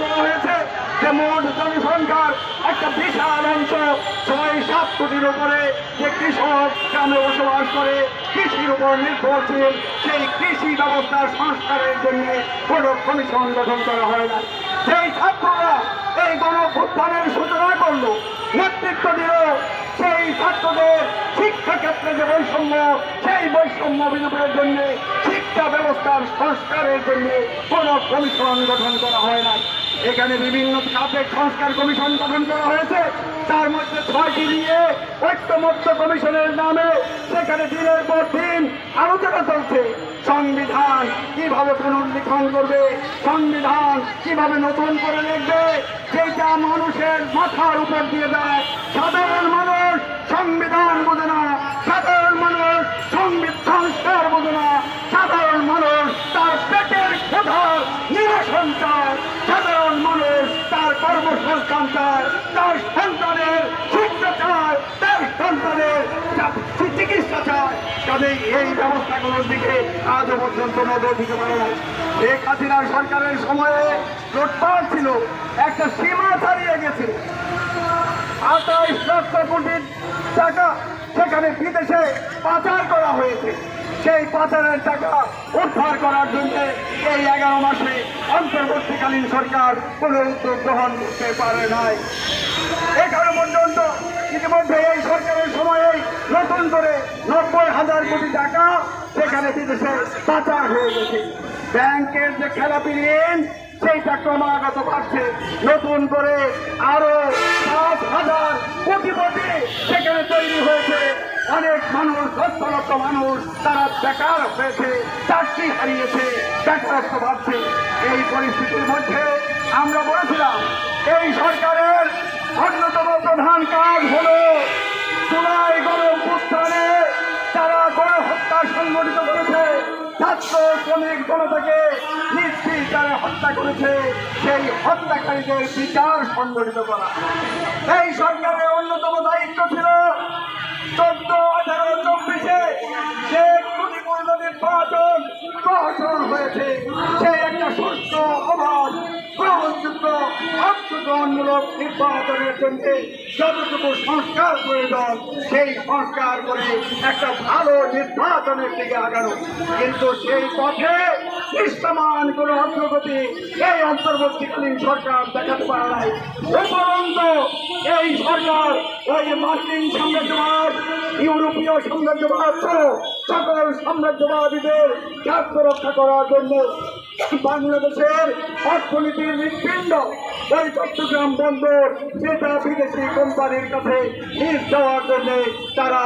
করা হয়েছে। যে মোট জনসংখ্যার একটা বিশাল অংশ ছয় সাত কোটির উপরে যে কৃষক গ্রামে বসবাস করে, কৃষির উপর নির্ভরশীল, সেই কৃষি ব্যবস্থার সংস্কারের জন্য কোনো কমিশন গঠন করা হয় না। সেই ছাত্ররা এই গণভ্যুত্থানের সূচনা করল, নেতৃত্ব দিল, সেই ছাত্রদের শিক্ষা ক্ষেত্রে যে বৈষম্য, সেই বৈষম্য বিলোপের জন্য, শিক্ষা ব্যবস্থার সংস্কারের জন্য কোনো কমিশন গঠন করা হয় না এখানে বিভিন্ন সাবেক সংস্কার কমিশন গঠন করা হয়েছে। তার মধ্যে ছয়টি নিয়ে ঐক্যমত্য কমিশনের নামে সেখানে দিনের পর দিন আলোচনা চলছে। সংবিধান কীভাবে পুনর্লিখন করবে? সংবিধান কীভাবে নতুন করে লিখবে? সেটা মানুষের মাথার উপর দিয়ে দেয় সাধারণ মানুষ সংবিধান বোঝে না সাধারণ মানুষ সংবিধান সংস্কার বোঝে না সাধারণ মানুষ তার পেটের ক্ষোধার নিরসন চায় সাধারণ মানুষ চায় তার সন্তানের চায় তার সন্তানের চিকিৎসা চায়। কাজেই এই ব্যবস্থাগুলোর দিকে আজও পর্যন্ত নজর দিতে পারে না শেখ সরকারের সময়ে লুটপাট ছিল, একটা সীমা ছাড়িয়ে গেছিল আঠাইশ লক্ষ কোটি টাকা সেখানে বিদেশে পাচার করা হয়েছে। সেই পাচারের টাকা উদ্ধার করার জন্য এই এগারো মাসে অন্তর্বর্তীকালীন সরকার কোনো উদ্যোগ গ্রহণ করতে পারে নাই। এখানে পর্যন্ত ইতিমধ্যে এই সরকারের সময়েই নতুন করে নব্বই হাজার কোটি টাকা সেখানে বিদেশে পাচার হয়ে গেছে। ব্যাংকের যে খেলাপি ঋণ, সেইটা ক্রমাগত বাড়ছে। নতুন করে আরও পাঁচ হাজার কোটি কোটি সেখানে তৈরি হয়েছে। অনেক মানুষ লক্ষ লক্ষ মানুষ তারা বেকার হয়েছে, চাকরি হারিয়েছে বেকারত্ব ভাবছে এই পরিস্থিতির মধ্যে আমরা বলেছিলাম, এই সরকারের অন্যতম প্রধান কাজ হলো জুলাই তারা গণহত্যা সংগঠিত করেছে, ছাত্র শ্রমিক জনতাকে নিশ্চিত তারা হত্যা করেছে, সেই হত্যাকারীদের বিচার সংগঠিত করা। এই সরকারের অন্যতম দায়িত্ব ছিল অংশগ্রহণমূলক নির্বাচনের জন্য যতটুকু সংস্কার প্রয়োজন সেই সংস্কার করে একটা ভালো নির্বাচনের দিকে আগানো। কিন্তু সেই পথে দৃশ্যমান কোন অগ্রগতি এই অন্তর্বর্তীকালীন সরকার দেখাতে পারে নাই। উপরন্ত এই সরকার ওই মার্কিন সাম্রাজ্যবাদ, ইউরোপীয় সাম্রাজ্যবাদ সহ সকল সাম্রাজ্যবাদীদের স্বার্থ রক্ষা করার জন্য বাংলাদেশের অর্থনীতির হৃৎপিণ্ড এই চট্টগ্রাম বন্দর যেটা বিদেশি কোম্পানির কাছে নিজ দেওয়ার জন্য তারা